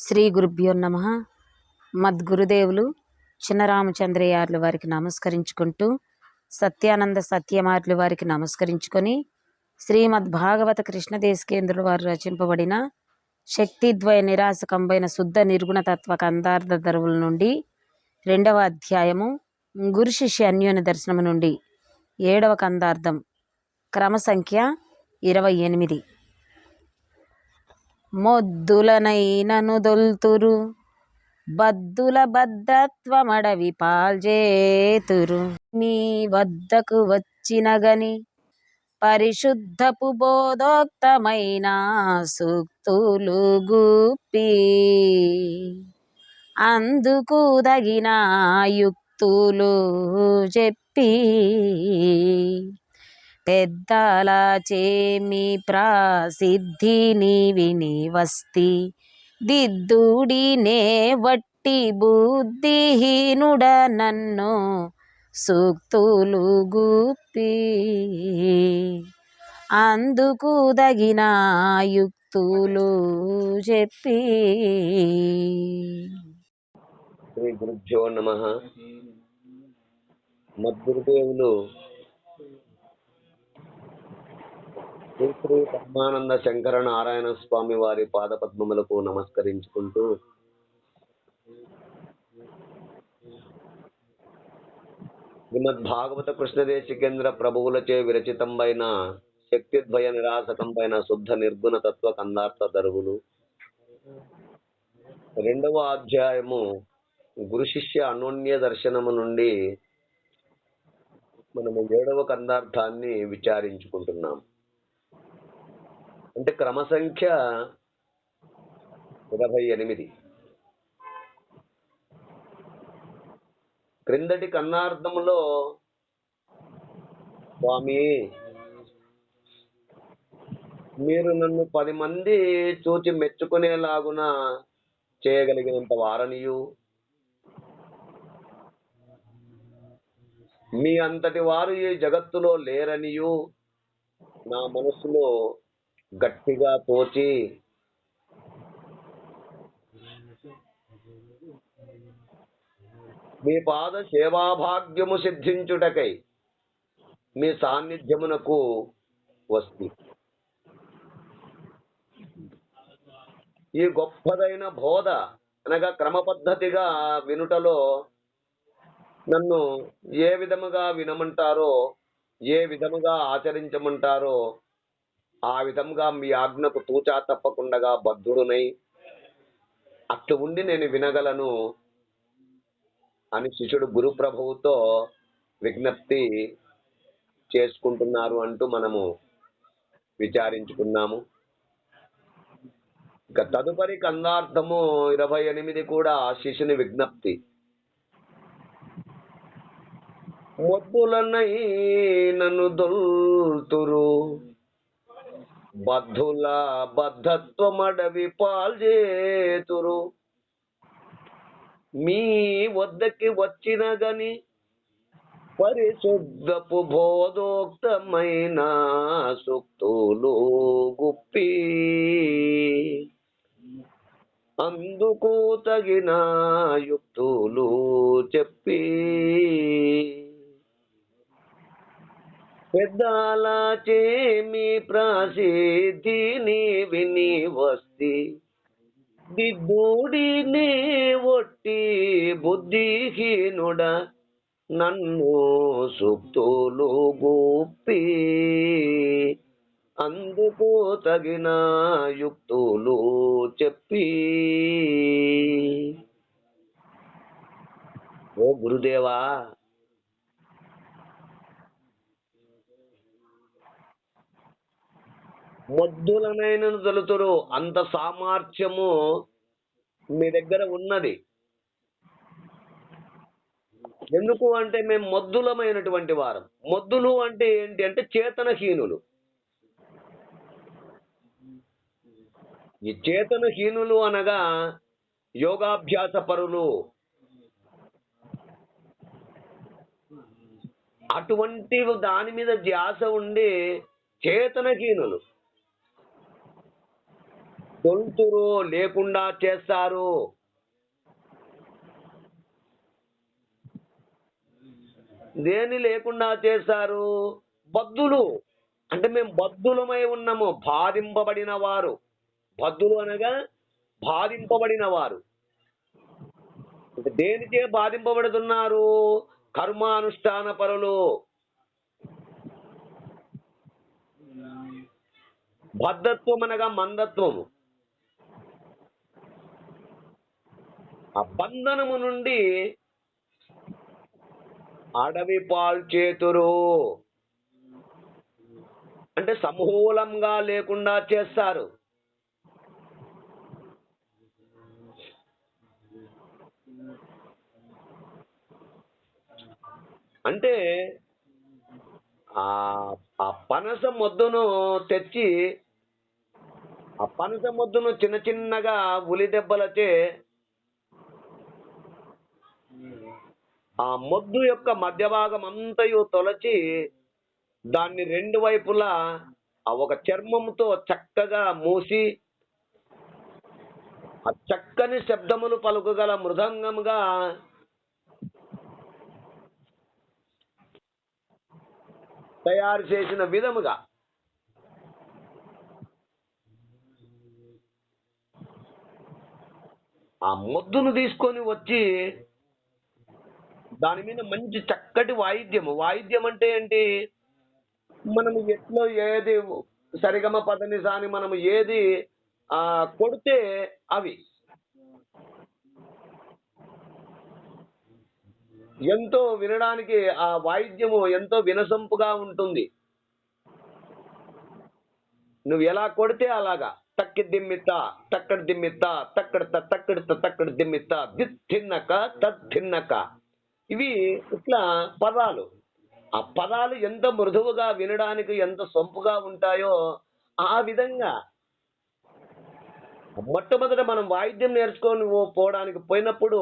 శ్రీ గురుభ్యో నమ. మద్గురుదేవులు చిన్నరామచంద్రయ్యార్ల వారికి నమస్కరించుకుంటూ సత్యానంద సత్యమార్లు వారికి నమస్కరించుకొని శ్రీమద్ భాగవత కృష్ణదేశకేంద్రుల వారు రచింపబడిన శక్తిద్వయ నిరాశకంబైన శుద్ధ నిర్గుణ తత్వ కందార్థ ధరువుల నుండి రెండవ అధ్యాయము గురు శిష్య అన్యోన్య దర్శనము నుండి ఏడవ కందార్థం క్రమ సంఖ్య ఇరవై ఎనిమిది. మొద్దులనైనను దొల్తురు బద్దుల బద్ధత్వమడవి పాల్జేతురు. మీ వద్దకు వచ్చిన గని పరిశుద్ధపు బోధోక్తమైన సూక్తులు గుప్పి అందుకు తగిన యుక్తులు చెప్పి పెద్దల చేమి ప్రాసిద్ధిని విని వస్తి దిద్దుడినే వట్టి బుద్ధిహీనుడ నన్ను సూక్తులు గుప్పి. అందుకు తగిన యుక్తులు చెప్పి. శ్రీ గురుభ్యో నమ. మద్గురుదేవులు శ్రీ శ్రీ పద్మానంద శంకర నారాయణ స్వామి వారి పాదపద్మములకు నమస్కరించుకుంటూ శ్రీమద్ భాగవత కృష్ణదేశికేంద్ర ప్రభువులచే విరచితంబైన శక్తిద్వయ నిరాసకంపైన శుద్ధ నిర్గుణ తత్వ కందార్థ దరువులు. రెండవ అధ్యాయము గురు శిష్య అనోన్య దర్శనము నుండి మనము ఏడవ కందార్థాన్ని విచారించుకుంటున్నాం. అంటే క్రమ సంఖ్య ఇరవై ఎనిమిది. క్రిందటి కన్నార్థములో స్వామి మీరు నన్ను పది మంది చూచి మెచ్చుకునేలాగున చేయగలిగినంత వారనియు. మీ అంతటి వారు ఈ జగత్తులో లేరనియు. నా మనసులో గట్టిగా పోచి మీ పాద సేవాభాగ్యము సిద్ధించుటకై మీ సాన్నిధ్యమునకు వస్తి. ఈ గొప్పదైన బోధ అనగా క్రమ పద్ధతిగా వినుటలో నన్ను ఏ విధముగా వినమంటారో ఏ విధముగా ఆచరించమంటారో ఆ విధంగా మీ ఆజ్ఞకు తూచా తప్పకుండా బద్ధుడునై అట్లు ఉండి నేను వినగలను అని శిష్యుడు గురు ప్రభువుతో విజ్ఞప్తి చేసుకుంటున్నారు అంటూ మనము విచారించుకున్నాము. ఇక తదుపరి కందార్థము ఇరవై ఎనిమిది కూడా శిష్యుని విజ్ఞప్తి. మొద్దులనై నన్ను దొల్తురు బద్ధుల బద్ధత్వమడవి పాల్చేతురు. మీ వద్దకి వచ్చిన గని పరిశుద్ధపు బోధోక్తమైన సూక్తులు గుప్పి. అందుకు తగిన యుక్తులు చెప్పి పెద్దల చేమి ప్రాసిద్ధిని విని వస్తి? దిద్దుడిని ఒట్టి బుద్ధిహీనుడ నన్ను సుప్తులు గోపి అందుకు తగిన యుక్తులు చెప్పి. ఓ గురుదేవా మొద్దులనైన తొలుతురు అంత సామర్థ్యము మీ దగ్గర ఉన్నది. ఎందుకు అంటే మేము మొద్దులమైనటువంటి వారం. మొద్దులు అంటే ఏంటి అంటే చేతనహీనులు. ఈ చేతనహీనులు అనగా యోగాభ్యాస పరులు అటువంటి దాని మీద ధ్యాస ఉండి చేతనహీనులు. తొలుతురు లేకుండా చేస్తారు. దేని లేకుండా చేశారు? బద్దులు. అంటే మేము బద్దులమై ఉన్నాము బాధింపబడిన వారు. బద్దులు అనగా బాధింపబడిన వారు. దేనికే బాధింపబడుతున్నారు? కర్మానుష్ఠాన పరులు. బద్ధత్వం అనగా మందత్వము. ఆ బంధనము నుండి అడవి పాల్చేతురు. అంటే సమూలంగా లేకుండా చేస్తారు. అంటే ఆ ఆ పనస మొద్దును తెచ్చి ఆ పనస మొద్దును చిన్న చిన్నగా ఉలి దెబ్బలచే ఆ మొద్దు యొక్క మధ్య భాగం అంతయు తొలచి దాన్ని రెండు వైపులా ఆ ఒక చర్మంతో చక్కగా మూసి ఆ చక్కని శబ్దములు పలుకుగల మృదంగముగా తయారు చేసిన విధముగా ఆ మొద్దును తీసుకొని వచ్చి దాని మీద మంచి చక్కటి వాయిద్యము. వాయిద్యం అంటే ఏంటి? మనం ఎట్లో ఏది సరిగమ పదని సాని మనం ఏది ఆ కొడితే అవి. ఎంతో వినడానికి ఆ వాయిద్యము ఎంతో వినసొంపుగా ఉంటుంది. నువ్వు ఎలా కొడితే అలాగా? తక్కి దిమ్మిత్త తక్కడి దిమ్మిత్త తక్కడ తక్కడ తక్కడి దిమ్మిత్త దిన్నక తిన్నక ఇవి ఇట్లా పదాలు. ఆ పదాలు ఎంత మృదువుగా వినడానికి ఎంత సొంపుగా ఉంటాయో ఆ విధంగా. మొట్టమొదట మనం వాయిద్యం నేర్చుకొని పోవడానికి పోయినప్పుడు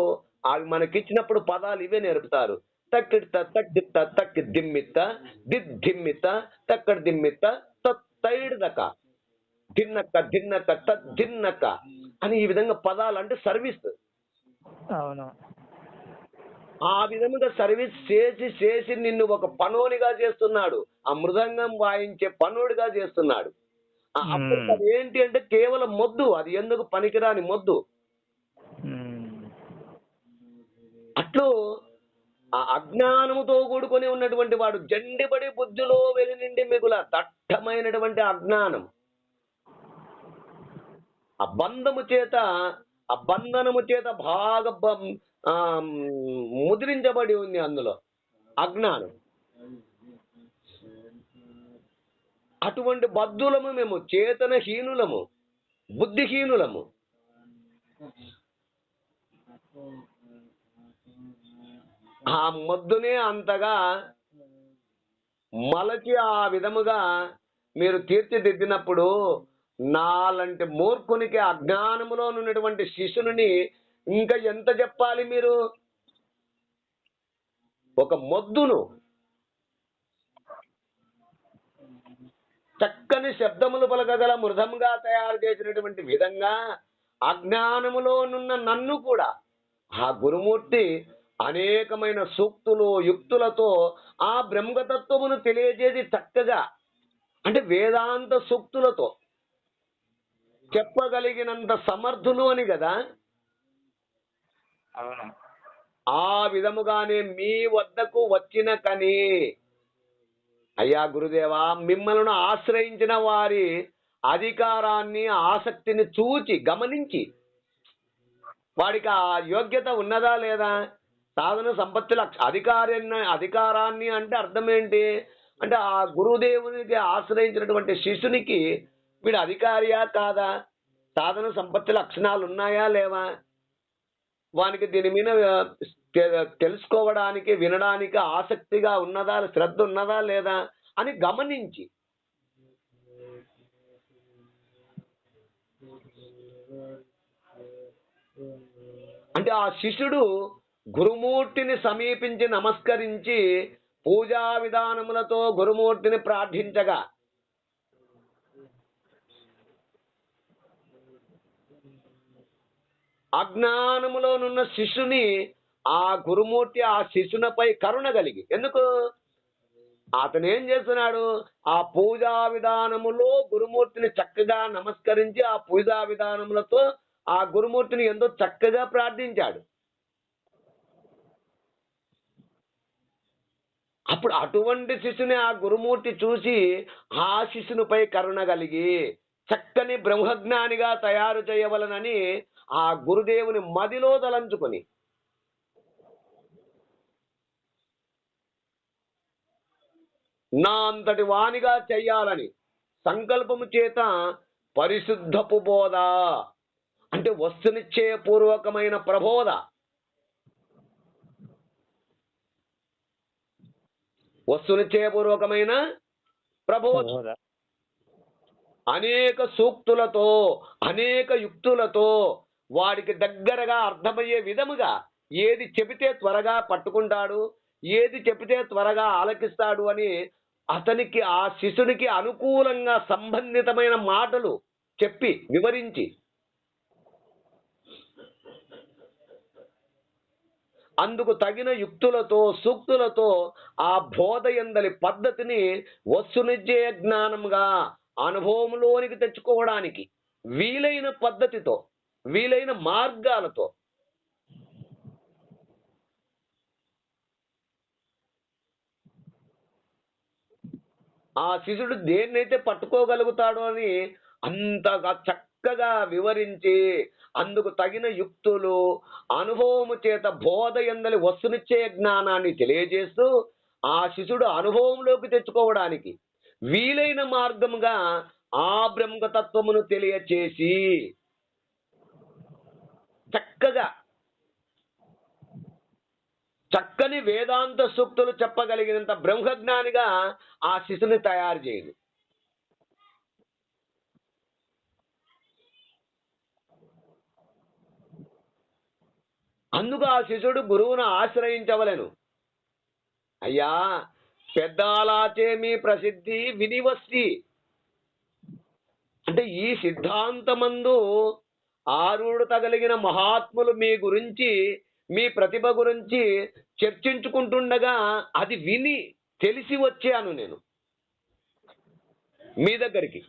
అవి మనకిచ్చినప్పుడు పదాలు ఇవే నేర్పుతారు. తక్కిడిత తక్కిత్త తక్కి దిమ్మిత్త దిద్దిమ్మిత్త తక్కడి దిమ్మిత్త తైడుదక దిన్నక్క దిన్నక్క తద్దిన్నక్క అని ఈ విధంగా పదాలు అంటే సర్వీస్. అవును. ఆ విధముగా సర్వీస్ చేసి చేసి నిన్ను ఒక పనోనిగా చేస్తున్నాడు. ఆ మృదంగం వాయించే పనోడిగా చేస్తున్నాడు. అప్పుడు ఏంటి అంటే కేవలం మొద్దు అది ఎందుకు పనికిరాని మొద్దు. అట్లు ఆ అజ్ఞానముతో కూడుకొని ఉన్నటువంటి వాడు జండిబడి బుద్ధిలో వెలి నిండి మిగుల దట్టమైనటువంటి అజ్ఞానం. ఆ బంధము చేత ఆ బంధనము చేత బాగా బం- ముద్రించబడి ఉంది అందులో. అజ్ఞానం. అటువంటి బద్దులము మేము చేతనహీనులము బుద్ధిహీనులము. ఆ మొద్దునే అంతగా మలచి ఆ విధముగా మీరు తీర్చిదిద్దినప్పుడు నాలంటి మూర్ఖునికి అజ్ఞానములో ఉన్నటువంటి శిశుని ఇంకా ఎంత చెప్పాలి మీరు? ఒక మొద్దును చక్కని శబ్దములు పలకగల మృదంగా తయారు చేసినటువంటి విధంగా అజ్ఞానములోనున్న నన్ను కూడా ఆ గురుమూర్తి అనేకమైన సూక్తులు యుక్తులతో ఆ బ్రహ్మతత్వమును తెలియజేసి చక్కగా అంటే వేదాంత సూక్తులతో చెప్పగలిగినంత సమర్థులు అని కదా? ఆ విధముగానే మీ వద్దకు వచ్చిన కని అయ్యా గురుదేవా మిమ్మల్ని ఆశ్రయించిన వారి అధికారాన్ని ఆసక్తిని చూచి గమనించి వాడికి ఆ యోగ్యత ఉన్నదా లేదా? సాధన సంపత్తి లక్ష అధికారాన్ని అధికారాన్ని అంటే అర్థం ఏంటి? అంటే ఆ గురుదేవునికి ఆశ్రయించినటువంటి శిష్యునికి వీడు అధికారియా కాదా? సాధన సంపత్తి లక్షణాలు ఉన్నాయా లేవా? వానికి దీని మీద తెలుసుకోవడానికి వినడానికి ఆసక్తిగా ఉన్నదా శ్రద్ధ ఉన్నదా లేదా అని గమనించి. అంటే ఆ శిష్యుడు గురుమూర్తిని సమీపించి నమస్కరించి పూజా విధానములతో గురుమూర్తిని ప్రార్థించగా అజ్ఞానములోనున్న శిష్యుని ఆ గురుమూర్తి ఆ శిష్యునిపై కరుణ కలిగి. ఎందుకు? అతను ఏం చేస్తున్నాడు? ఆ పూజా విధానములో గురుమూర్తిని చక్కగా నమస్కరించి ఆ పూజా విధానములతో ఆ గురుమూర్తిని ఎంతో చక్కగా ప్రార్థించాడు. అప్పుడు అటువంటి శిష్యుని ఆ గురుమూర్తి చూసి ఆ శిష్యునిపై కరుణ కలిగి చక్కని బ్రహ్మజ్ఞానిగా తయారు చేయవలనని ఆ గురుదేవుని మదిలో తలంచుకొని. నా అంతటి వానిగా చెయ్యాలని సంకల్పము చేత పరిశుద్ధపు బోధ. అంటే వస్తునిచ్చే పూర్వకమైన ప్రబోధ. వస్తునిచ్చే పూర్వకమైన ప్రబోధ. బోధ. అనేక సూక్తులతో అనేక యుక్తులతో వాడికి దగ్గరగా అర్థమయ్యే విధముగా ఏది చెబితే త్వరగా పట్టుకుంటాడు ఏది చెబితే త్వరగా ఆలకిస్తాడు అని అతనికి ఆ శిష్యునికి అనుకూలంగా సంబంధితమైన మాటలు చెప్పి వివరించి అందుకు తగిన యుక్తులతో సూక్తులతో ఆ బోధ ఎందలి పద్ధతిని వస్తునిచ్చే జ్ఞానంగా అనుభవంలోనికి తెచ్చుకోవడానికి వీలైన పద్ధతితో వీలైన మార్గాలతో. ఆ శిష్యుడు దేన్నైతే పట్టుకోగలుగుతాడో అని అంతగా చక్కగా వివరించి అందుకు తగిన యుక్తులు అనుభవము చేత బోధ ఎందలి వస్తునిచ్చే జ్ఞానాన్ని తెలియజేస్తూ ఆ శిష్యుడు అనుభవంలోకి తెచ్చుకోవడానికి వీలైన మార్గముగా ఆ బ్రహ్మతత్వమును తెలియచేసి చక్కగా చక్కని వేదాంత సూక్తులు చెప్పగలిగినంత బ్రహ్మజ్ఞానిగా ఆ శిశుని తయారు చేయదు అందుకు ఆ శిశుడు గురువును ఆశ్రయించవలెను. అయ్యా పెద్దాలాచే మీ ప్రసిద్ధి వినివస్తి. అంటే ఈ సిద్ధాంతమందు ఆరుడు తగలిగిన మహాత్ములు మీ గురించి మీ ప్రతిభ గురించి చర్చించుకుంటుండగా అది విని తెలిసి వచ్చాను నేను. మీ దగ్గరికి.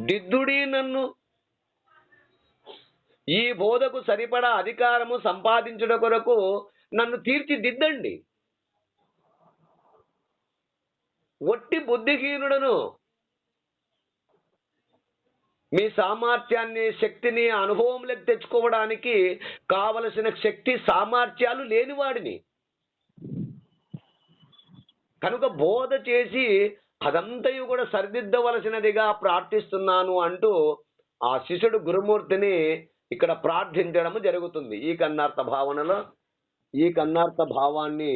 దిద్దుడి నన్ను ఈ బోధకు సరిపడా అధికారము సంపాదించుట కొరకు నన్ను తీర్చిదిద్దండి. ఒట్టి బుద్ధిహీనుడను మీ సామర్థ్యాన్ని శక్తిని అనుభవంలోకి తెచ్చుకోవడానికి కావలసిన శక్తి సామర్థ్యాలు లేనివాడిని. కనుక బోధ చేసి అదంతయు కూడా సరిదిద్దవలసినదిగా ప్రార్థిస్తున్నాను అంటూ ఆ శిష్యుడు గురుమూర్తిని ఇక్కడ ప్రార్థించడం జరుగుతుంది. ఈ కన్నార్థ భావనలో ఈ కన్నార్థ భావాన్ని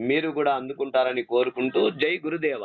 మీరు కూడా అందుకుంటారని కోరుకుంటూ జై గురుదేవ.